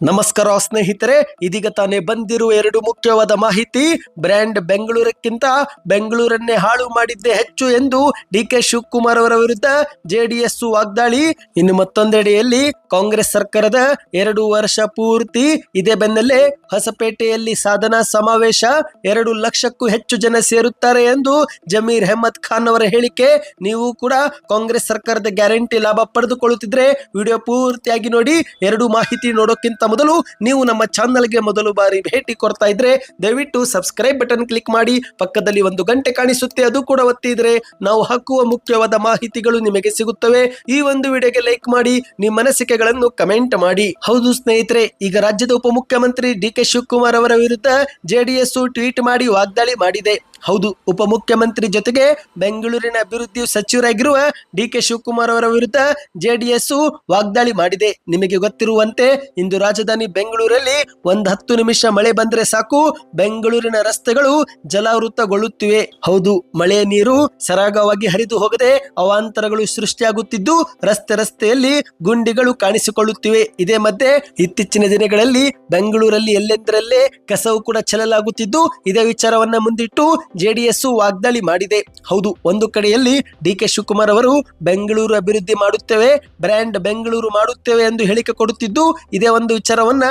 ನಮಸ್ಕಾರ ಸ್ನೇಹಿತರೆ, ಇದೀಗ ತಾನೇ ಬಂದಿರುವ ಎರಡು ಮುಖ್ಯವಾದ ಮಾಹಿತಿ. ಬ್ರ್ಯಾಂಡ್ ಬೆಂಗಳೂರಕ್ಕಿಂತ ಬೆಂಗಳೂರನ್ನೇ ಹಾಳು ಮಾಡಿದ್ದೇ ಹೆಚ್ಚು ಎಂದು ಡಿ ಕೆ ಶಿವಕುಮಾರ್ ಅವರ ವಿರುದ್ಧ ಜೆಡಿಎಸ್ ವಾಗ್ದಾಳಿ. ಇನ್ನು ಮತ್ತೊಂದೆಡೆಯಲ್ಲಿ ಕಾಂಗ್ರೆಸ್ ಸರ್ಕಾರದ ಎರಡು ವರ್ಷ ಪೂರ್ತಿ ಇದೇ ಬೆನ್ನಲ್ಲೇ ಹೊಸಪೇಟೆಯಲ್ಲಿ ಸಾಧನಾ ಸಮಾವೇಶ. ಎರಡು ಲಕ್ಷಕ್ಕೂ ಹೆಚ್ಚು ಜನ ಸೇರುತ್ತಾರೆ ಎಂದು ಜಮೀರ್ ಅಹಮದ್ ಖಾನ್ ಅವರ ಹೇಳಿಕೆ. ನೀವು ಕೂಡ ಕಾಂಗ್ರೆಸ್ ಸರ್ಕಾರದ ಗ್ಯಾರಂಟಿ ಲಾಭ ಪಡೆದುಕೊಳ್ಳುತ್ತಿದ್ರೆ ವಿಡಿಯೋ ಪೂರ್ತಿಯಾಗಿ ನೋಡಿ. ಎರಡು ಮಾಹಿತಿ ನೋಡೋಕ್ಕಿಂತ ಮೊದಲು ನೀವು ನಮ್ಮ ಚಾನಲ್ಗೆ ಮೊದಲು ಬಾರಿ ಭೇಟಿ ಕೊಡ್ತಾ ಇದ್ರೆ ದಯವಿಟ್ಟು ಸಬ್ಸ್ಕ್ರೈಬ್ ಬಟನ್ ಕ್ಲಿಕ್ ಮಾಡಿ. ಪಕ್ಕದಲ್ಲಿ ಒಂದು ಗಂಟೆ ಕಾಣಿಸುತ್ತೆ, ಅದು ಕೂಡ ಒತ್ತಿದ್ರೆ ನಾವು ಹಾಕುವ ಮುಖ್ಯವಾದ ಮಾಹಿತಿಗಳು ನಿಮಗೆ ಸಿಗುತ್ತವೆ. ಈ ಒಂದು ವಿಡಿಯೋಗೆ ಲೈಕ್ ಮಾಡಿ, ನಿಮ್ಮ ಅನಿಸಿಕೆಗಳನ್ನು ಕಮೆಂಟ್ ಮಾಡಿ. ಹೌದು ಸ್ನೇಹಿತರೆ, ಈಗ ರಾಜ್ಯದ ಉಪಮುಖ್ಯಮಂತ್ರಿ ಡಿ ಕೆ ಶಿವಕುಮಾರ್ ಅವರ ವಿರುದ್ಧ ಜೆಡಿಎಸ್ ಟ್ವೀಟ್ ಮಾಡಿ ವಾಗ್ದಾಳಿ ಮಾಡಿದೆ. ಹೌದು, ಉಪಮುಖ್ಯಮಂತ್ರಿ ಜೊತೆಗೆ ಬೆಂಗಳೂರಿನ ಅಭಿವೃದ್ಧಿ ಸಚಿವರಾಗಿರುವ ಡಿ ಕೆ ಶಿವಕುಮಾರ್ ಅವರ ವಿರುದ್ಧ ಜೆಡಿಎಸ್ ವಾಗ್ದಾಳಿ ಮಾಡಿದೆ. ನಿಮಗೆ ಗೊತ್ತಿರುವಂತೆ, ಇಂದು ರಾಜಧಾನಿ ಬೆಂಗಳೂರಲ್ಲಿ ಒಂದ್ ಹತ್ತು ನಿಮಿಷ ಮಳೆ ಬಂದ್ರೆ ಸಾಕು. ಬೆಂಗಳೂರಿನ ರಸ್ತೆಗಳು ಜಲಾವೃತಗೊಳ್ಳುತ್ತಿವೆ. ಹೌದು, ಮಳೆಯ ನೀರು ಸರಾಗವಾಗಿ ಹರಿದು ಹೋಗದೆ ಅವಾಂತರಗಳು ಸೃಷ್ಟಿಯಾಗುತ್ತಿದ್ದು ರಸ್ತೆ ರಸ್ತೆಯಲ್ಲಿ ಗುಂಡಿಗಳು ಕಾಣಿಸಿಕೊಳ್ಳುತ್ತಿವೆ. ಇದೇ ಮಧ್ಯೆ ಇತ್ತೀಚಿನ ದಿನಗಳಲ್ಲಿ ಬೆಂಗಳೂರಲ್ಲಿ ಎಲ್ಲೆಂದರಲ್ಲೇ ಕಸವು ಕೂಡ ಚೆಲ್ಲಲಾಗುತ್ತಿದ್ದು ಇದೇ ವಿಚಾರವನ್ನ ಮುಂದಿಟ್ಟು ಜೆಡಿಎಸ್ ವಾಗ್ದಾಳಿ ಮಾಡಿದೆ. ಹೌದು, ಒಂದು ಕಡೆಯಲ್ಲಿ ಡಿ ಕೆ ಶಿವಕುಮಾರ್ ಅವರು ಬೆಂಗಳೂರು ಅಭಿವೃದ್ಧಿ ಮಾಡುತ್ತೇವೆ, ಬ್ರ್ಯಾಂಡ್ ಬೆಂಗಳೂರು ಮಾಡುತ್ತೇವೆ ಎಂದು ಹೇಳಿಕೆ ಕೊಡುತ್ತಿದ್ದು ಇದೇ ಒಂದು ವಿಚಾರವನ್ನ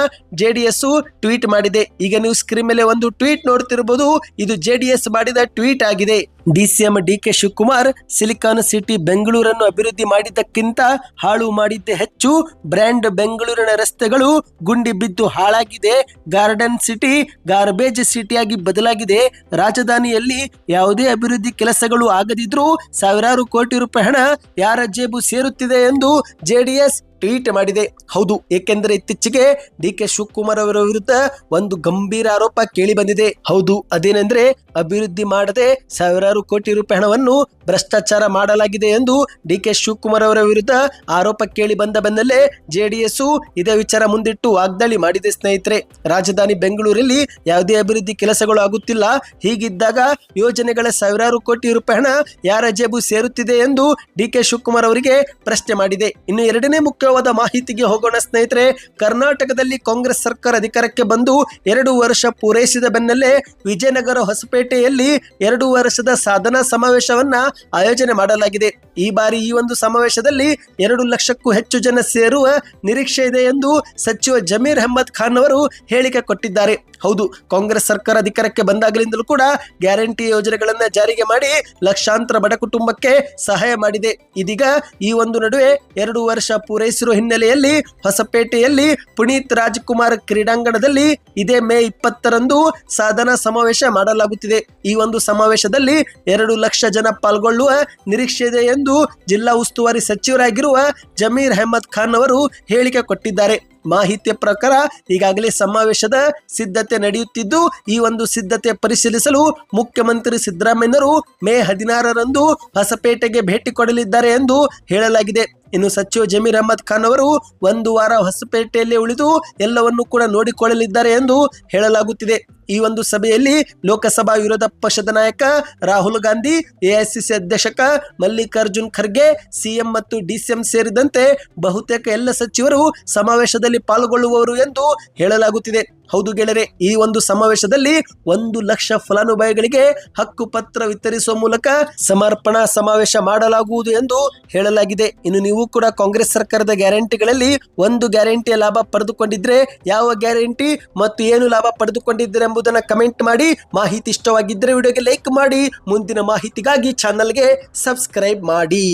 ಎಸ್ ಟ್ವೀಟ್ ಮಾಡಿದೆ. ಈಗ ನೀವು ಸ್ಕ್ರೀನ್ ಮೇಲೆ ಒಂದು ಟ್ವೀಟ್ ನೋಡ್ತಿರಬಹುದು ಇದು ಜೆಡಿಎಸ್ ಮಾಡಿದ ಟ್ವೀಟ್ ಆಗಿದೆ. DCM DK Shivakumar Silicon City ಬೆಂಗಳೂರನ್ನು ಅಭಿವೃದ್ಧಿ ಮಾಡಿದ್ದಕ್ಕಿಂತ ಹಾಳು ಮಾಡಿದ್ದೇ ಹೆಚ್ಚು. ಬ್ರ್ಯಾಂಡ್ ಬೆಂಗಳೂರಿನ ರಸ್ತೆಗಳು ಗುಂಡಿ ಬಿದ್ದು ಹಾಳಾಗಿದೆ. ಗಾರ್ಡನ್ ಸಿಟಿ ಗಾರ್ಬೇಜ್ ಸಿಟಿಯಾಗಿ ಬದಲಾಗಿದೆ. ರಾಜಧಾನಿಯಲ್ಲಿ ಯಾವುದೇ ಅಭಿವೃದ್ಧಿ ಕೆಲಸಗಳು ಆಗದಿದ್ರೂ ಸಾವಿರಾರು ಕೋಟಿ ರೂಪಾಯಿ ಹಣ ಯಾರ ಜೇಬು ಸೇರುತ್ತಿದೆ ಎಂದು ಜೆಡಿಎಸ್ ಟ್ವೀಟ್ ಮಾಡಿದೆ. ಹೌದು, ಏಕೆಂದರೆ ಇತ್ತೀಚೆಗೆ ಡಿ ಕೆ ಶಿವಕುಮಾರ್ ಅವರ ವಿರುದ್ಧ ಒಂದು ಗಂಭೀರ ಆರೋಪ ಕೇಳಿ ಬಂದಿದೆ ಹೌದು, ಅದೇನೆಂದ್ರೆ ಅಭಿವೃದ್ಧಿ ಮಾಡದೆ ಸಾವಿರಾರು ಕೋಟಿ ರೂಪಾಯಿ ಹಣವನ್ನು ಭ್ರಷ್ಟಾಚಾರ ಮಾಡಲಾಗಿದೆ ಎಂದು ಡಿ ಕೆ ಶಿವಕುಮಾರ್ ಅವರ ವಿರುದ್ಧ ಆರೋಪ ಕೇಳಿ ಬಂದ ಬೆನ್ನಲ್ಲೇ ಜೆಡಿಎಸ್ ಇದೇ ವಿಚಾರ ಮುಂದಿಟ್ಟು ವಾಗ್ದಾಳಿ ಮಾಡಿದೆ, ಸ್ನೇಹಿತರೆ. ರಾಜಧಾನಿ ಬೆಂಗಳೂರಲ್ಲಿ ಯಾವುದೇ ಅಭಿವೃದ್ಧಿ ಕೆಲಸಗಳು ಆಗುತ್ತಿಲ್ಲ. ಹೀಗಿದ್ದಾಗ ಯೋಜನೆಗಳ ಸಾವಿರಾರು ಕೋಟಿ ರೂಪಾಯಿ ಹಣ ಯಾರ ಜೇಬು ಸೇರುತ್ತಿದೆ ಎಂದು ಡಿ ಕೆ ಶಿವಕುಮಾರ್ ಅವರಿಗೆ ಪ್ರಶ್ನೆ ಮಾಡಿದೆ. ಇನ್ನು ಎರಡನೇ ಮುಖ್ಯವಾದ ಮಾಹಿತಿಗೆ ಹೋಗೋಣ, ಸ್ನೇಹಿತರೆ. ಕರ್ನಾಟಕದಲ್ಲಿ ಕಾಂಗ್ರೆಸ್ ಸರ್ಕಾರ ಅಧಿಕಾರಕ್ಕೆ ಬಂದು ಎರಡು ವರ್ಷ ಪೂರೈಸಿದ ಬೆನ್ನಲ್ಲೇ ವಿಜಯನಗರ ಹೊಸಪೇಟೆಯಲ್ಲಿ ಎರಡು ವರ್ಷದ ಸಾಧನಾ ಸಮಾವೇಶವನ್ನ ಆಯೋಜನೆ ಮಾಡಲಾಗಿದೆ. ಈ ಬಾರಿ ಈ ಒಂದು ಸಮಾವೇಶದಲ್ಲಿ ಎರಡು ಲಕ್ಷಕ್ಕೂ ಹೆಚ್ಚು ಜನ ಸೇರುವ ನಿರೀಕ್ಷೆ ಇದೆ ಎಂದು ಸಚಿವ ಜಮೀರ್ ಅಹಮದ್ ಖಾನ್ ಅವರು ಹೇಳಿಕೆ ಕೊಟ್ಟಿದ್ದಾರೆ. ಹೌದು, ಕಾಂಗ್ರೆಸ್ ಸರ್ಕಾರ ಅಧಿಕಾರಕ್ಕೆ ಬಂದಾಗಲಿಂದಲೂ ಕೂಡ ಗ್ಯಾರಂಟಿ ಯೋಜನೆಗಳನ್ನ ಜಾರಿಗೆ ಮಾಡಿ ಲಕ್ಷಾಂತರ ಬಡ ಕುಟುಂಬಕ್ಕೆ ಸಹಾಯ ಮಾಡಿದೆ. ಇದೀಗ ಈ ಒಂದು ನಡುವೆ ಎರಡು ವರ್ಷ ಪೂರೈಸಿರುವ ಹಿನ್ನೆಲೆಯಲ್ಲಿ ಹೊಸಪೇಟೆಯಲ್ಲಿ ಪುನೀತ್ ರಾಜ್ಕುಮಾರ್ ಕ್ರೀಡಾಂಗಣದಲ್ಲಿ ಇದೇ ಮೇ ಇಪ್ಪತ್ತರಂದು ಸಾಧನಾ ಸಮಾವೇಶ ಮಾಡಲಾಗುತ್ತಿದೆ. ಈ ಒಂದು ಸಮಾವೇಶದಲ್ಲಿ ಎರಡು ಲಕ್ಷ ಜನ ಪಾಲ್ಗೊಳ್ಳುವ ನಿರೀಕ್ಷೆ ಇದೆ ಎಂದು ಜಿಲ್ಲಾ ಉಸ್ತುವಾರಿ ಸಚಿವರಾಗಿರುವ ಜಮೀರ್ ಅಹಮದ್ ಖಾನ್ ಅವರು ಹೇಳಿಕೆ ಕೊಟ್ಟಿದ್ದಾರೆ. ಮಾಹಿತಿಯ ಪ್ರಕಾರ ಈಗಾಗಲೇ ಸಮಾವೇಶದ ಸಿದ್ಧತೆ ನಡೆಯುತ್ತಿದ್ದು, ಈ ಒಂದು ಸಿದ್ಧತೆ ಪರಿಶೀಲಿಸಲು ಮುಖ್ಯಮಂತ್ರಿ ಸಿದ್ದರಾಮಯ್ಯರು ಮೇ ಹದಿನಾರರಂದು ಹೊಸಪೇಟೆಗೆ ಭೇಟಿ ಕೊಡಲಿದ್ದಾರೆ ಎಂದು ಹೇಳಲಾಗಿದೆ. ಇನ್ನು ಸಚಿವ ಜಮೀರ್ ಅಹಮದ್ ಖಾನ್ ಅವರು ಒಂದು ವಾರ ಹೊಸಪೇಟೆಯಲ್ಲಿ ಉಳಿದು ಎಲ್ಲವನ್ನು ಕೂಡ ನೋಡಿಕೊಳ್ಳಲಿದ್ದಾರೆ ಎಂದು ಹೇಳಲಾಗುತ್ತಿದೆ. ಈ ಒಂದು ಸಭೆಯಲ್ಲಿ ಲೋಕಸಭಾ ವಿರೋಧ ಪಕ್ಷದ ನಾಯಕ ರಾಹುಲ್ ಗಾಂಧಿ, ಎಐಸಿಸಿ ಅಧ್ಯಕ್ಷಕ ಮಲ್ಲಿಕಾರ್ಜುನ್ ಖರ್ಗೆ, ಸಿಎಂ ಮತ್ತು ಡಿಸಿಎಂ ಸೇರಿದಂತೆ ಬಹುತೇಕ ಎಲ್ಲ ಸಚಿವರು ಸಮಾವೇಶದಲ್ಲಿ ಪಾಲ್ಗೊಳ್ಳುವವರು ಎಂದು ಹೇಳಲಾಗುತ್ತಿದೆ. ಹೌದು ಗೆಳೆಯರೆ, ಈ ಒಂದು ಸಮಾವೇಶದಲ್ಲಿ ಒಂದು ಲಕ್ಷ ಫಲಾನುಭವಿಗಳಿಗೆ ಹಕ್ಕುಪತ್ರ ವಿತರಿಸುವ ಮೂಲಕ ಸಮರ್ಪಣಾ ಸಮಾವೇಶ ಮಾಡಲಾಗುವುದು ಎಂದು ಹೇಳಲಾಗಿದೆ. ಇನ್ನು ನೀವು ಕೂಡ ಕಾಂಗ್ರೆಸ್ ಸರ್ಕಾರದ ಗ್ಯಾರಂಟಿಗಳಲ್ಲಿ ಒಂದು ಗ್ಯಾರಂಟಿಯ ಲಾಭ ಪಡೆದುಕೊಂಡಿದ್ರೆ ಯಾವ ಗ್ಯಾರಂಟಿ ಮತ್ತು ಏನು ಲಾಭ ಪಡೆದುಕೊಂಡಿದ್ದೀರಾ ಎಂಬುದನ್ನು ಕಮೆಂಟ್ ಮಾಡಿ. ಮಾಹಿತಿ ಇಷ್ಟವಾಗಿದ್ದರೆ ವಿಡಿಯೋಗೆ ಲೈಕ್ ಮಾಡಿ. ಮುಂದಿನ ಮಾಹಿತಿಗಾಗಿ ಚಾನಲ್ಗೆ ಸಬ್ಸ್ಕ್ರೈಬ್ ಮಾಡಿ.